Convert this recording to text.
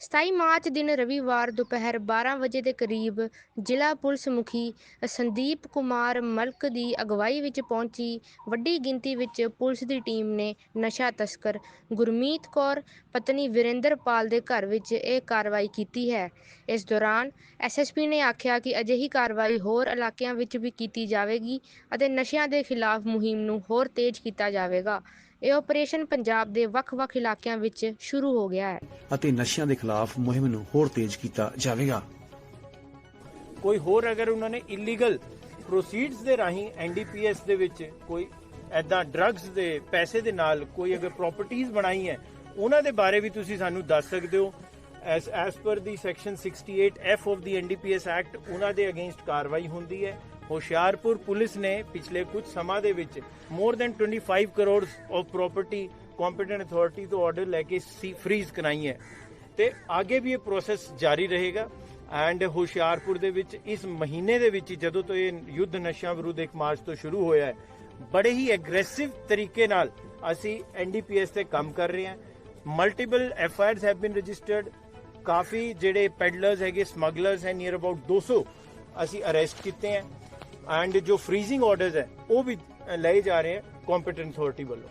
27 March ਦਿਨ ਰਵੀਵਾਰ ਦੁਪਹਿਰ 12 ਵਜੇ ਦੇ ਕਰੀਬ ਜ਼ਿਲ੍ਹਾ ਪੁਲਿਸ ਮੁਖੀ ਸੰਦੀਪ ਕੁਮਾਰ ਮਲਕ ਦੀ ਅਗਵਾਈ ਵਿੱਚ ਪਹੁੰਚੀ। ਵੱਡੀ ਗਿਣਤੀ ਵਿੱਚ ਪੁਲਿਸ ਦੀ ਟੀਮ ਨੇ ਨਸ਼ਾ ਤਸਕਰ ਗੁਰਮੀਤ ਕੌਰ, ਪਤਨੀ ਵਿਰੇਂਦਰਪਾਲ ਦੇ ਘਰ ਵਿੱਚ ਇਹ ਕਾਰਵਾਈ ਕੀਤੀ ਹੈ। ਇਸ ਦੌਰਾਨ ਐਸਐਸਪੀ ਨੇ ਆਖਿਆ ਕਿ ਅਜਿਹੀ ਕਾਰਵਾਈ ਹੋਰ ਇਲਾਕਿਆਂ ਵਿੱਚ ਵੀ ਕੀਤੀ ਜਾਵੇਗੀ ਅਤੇ ਨਸ਼ਿਆਂ ਦੇ ਖਿਲਾਫ ਮੁਹਿੰਮ ਨੂੰ ਹੋਰ ਤੇਜ਼ ਕੀਤਾ ਜਾਵੇਗਾ। ਇਹ ਆਪਰੇਸ਼ਨ ਪੰਜਾਬ ਦੇ ਵੱਖ-ਵੱਖ ਇਲਾਕਿਆਂ ਵਿੱਚ ਸ਼ੁਰੂ ਹੋ ਗਿਆ ਹੈ। ਅਤੇ ਨਸ਼ਿਆਂ ਦੇ ਖਿਲਾਫ ਮੁਹਿੰਮ ਨੂੰ ਹੋਰ ਤੇਜ਼ ਕੀਤਾ ਜਾਵੇਗਾ। ਕੋਈ ਹੋਰ ਅਗਰ ਉਹਨਾਂ ਨੇ ਇਲੀਗਲ ਪ੍ਰੋਸੀਡਸ ਦੇ ਰਾਹੀਂ ਐਨਡੀਪੀਐਸ ਦੇ ਵਿੱਚ ਕੋਈ ਐਦਾਂ ਡਰੱਗਸ ਦੇ ਪੈਸੇ ਦੇ ਨਾਲ ਕੋਈ ਅਗਰ ਪ੍ਰਾਪਰਟੀਆਂ ਬਣਾਈ ਹੈ ਉਹਨਾਂ ਦੇ ਬਾਰੇ ਵੀ ਤੁਸੀਂ ਸਾਨੂੰ ਦੱਸ ਸਕਦੇ ਹੋ। As as per the section 68 F of the NDPS act ਉਹਨਾਂ ਦੇ ਅਗੇਂਸਟ ਕਾਰਵਾਈ ਹੁੰਦੀ ਹੈ। ਹੁਸ਼ਿਆਰਪੁਰ ਪੁਲਿਸ ਨੇ ਪਿਛਲੇ ਕੁਝ ਸਮਾਂ ਦੇ ਵਿੱਚ more than 25 crore of property competent authority ਤੋਂ ਆਰਡਰ ਲੈ ਕੇ ਫ੍ਰੀਜ਼ ਕਰਾਈ ਹੈ। ਤੇ ਅੱਗੇ ਵੀ ਇਹ ਪ੍ਰੋਸੈਸ ਜਾਰੀ ਰਹੇਗਾ ਐਂਡ ਹੁਸ਼ਿਆਰਪੁਰ ਦੇ ਵਿੱਚ ਇਸ ਮਹੀਨੇ ਦੇ ਵਿੱਚ ਜਦੋਂ ਤੋਂ ਇਹ ਯੁੱਧ ਨਸ਼ਿਆਂ ਵਿਰੁੱਧ ਇੱਕ ਮਾਰਚ ਤੋਂ ਸ਼ੁਰੂ ਹੋਇਆ ਹੈ, ਬੜੇ ਹੀ ਐਗਰੈਸਿਵ ਤਰੀਕੇ ਨਾਲ ਅਸੀਂ ਐਨਡੀਪੀਐਸ ਤੇ ਕੰਮ ਕਰ ਰਹੇ ਹਾਂ। Multiple FIRs have been registered ਕਾਫੀ ਜਿਹੜੇ ਪੈਡਲਰਸ ਹੈਗੇ ਸਮਗਲਰਸ ਹੈ ਨੀਅਰ ਅਬਾਊਟ 200 ਅਸੀਂ ਅਰੈਸਟ ਕੀਤੇ ਹੈ। ਐਂਡ ਜੋ ਫ੍ਰੀਜ਼ਿੰਗ ਆਰਡਰਸ ਹੈ ਉਹ ਵੀ ਲਏ ਜਾ ਰਹੇ ਹੈ ਕੰਪੀਟੈਂਟ ਅਥਾਰਟੀ ਵੱਲੋਂ